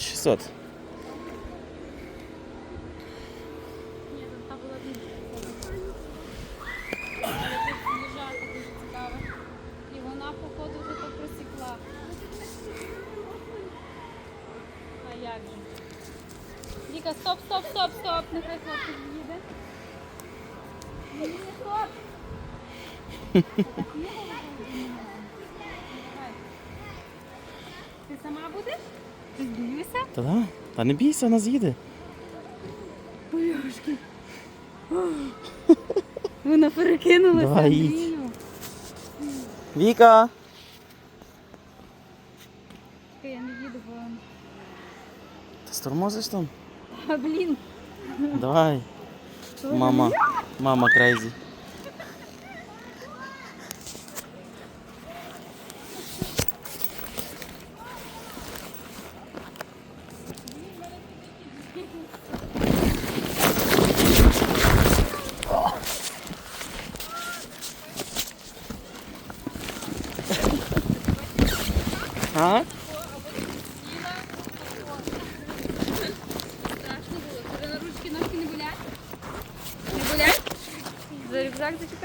600. Ні, тут та була дуже цікава. Але тут лежати дуже цікаво. І вона, походу, вже просікла. А як же? Віка, стоп, стоп, стоп, стоп. Нехай хлопець їде. Ти сама будеш? Ти боюся? Та да. Та не бійся, вона з'їде. Бляшки. Вона перекинулася. Давай, їдь. Віка! Чекай, Я не їду, бо... Ти стормозиш там? А, блін. Давай. Мама. Мама крейзі. А? Страшно було. Тебе на ручки ножки не болять? Не болять? За рюкзак зачепив?